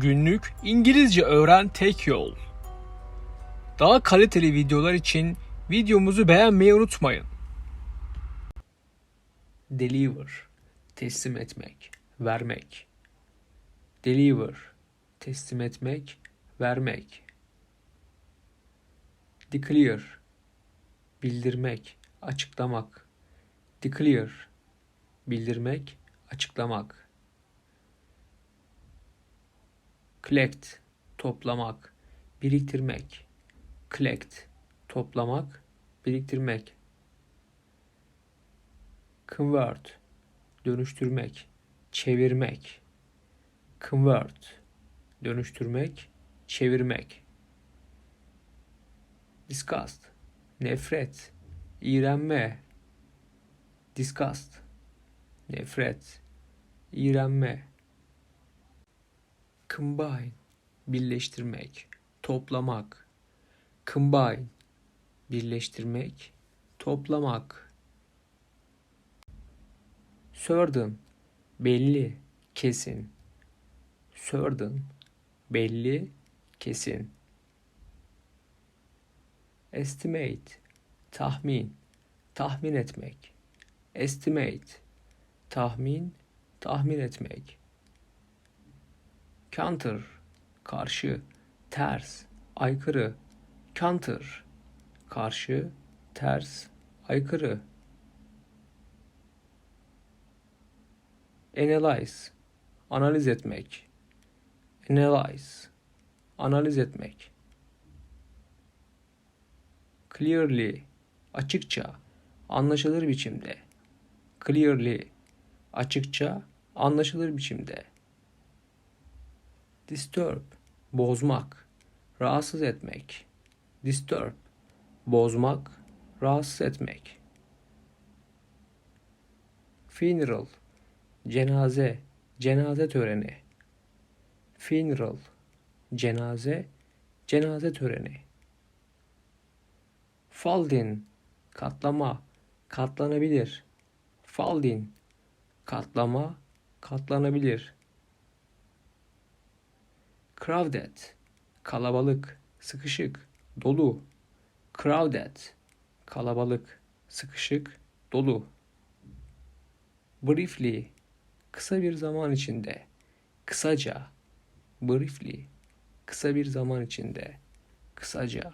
Günlük İngilizce öğren tek yol. Daha kaliteli videolar için videomuzu beğenmeyi unutmayın. Deliver, teslim etmek, vermek. Deliver, teslim etmek, vermek. Declare, bildirmek, açıklamak. Declare, bildirmek, açıklamak. Collect, toplamak, biriktirmek. Collect, toplamak, biriktirmek. Convert, dönüştürmek, çevirmek. Convert, dönüştürmek, çevirmek. Disgust, nefret, iğrenme. Disgust, nefret, iğrenme. Combine, birleştirmek, toplamak. Combine, birleştirmek, toplamak. Certain, belli, kesin. Certain, belli, kesin. Estimate, tahmin, tahmin etmek. Estimate, tahmin, tahmin etmek. Counter, karşı, ters, aykırı. Counter, karşı, ters, aykırı. Analyze, analiz etmek. Analyze, analiz etmek. Clearly, açıkça, anlaşılır biçimde. Clearly, açıkça, anlaşılır biçimde. Disturb, bozmak, rahatsız etmek. Disturb, bozmak, rahatsız etmek. Funeral, cenaze, cenaze töreni. Funeral, cenaze, cenaze töreni. Faldin, katlama, katlanabilir. Faldin, katlama, katlanabilir. Crowded, kalabalık, sıkışık, dolu. Crowded, kalabalık, sıkışık, dolu. Briefly, kısa bir zaman içinde, kısaca. Briefly, kısa bir zaman içinde, kısaca.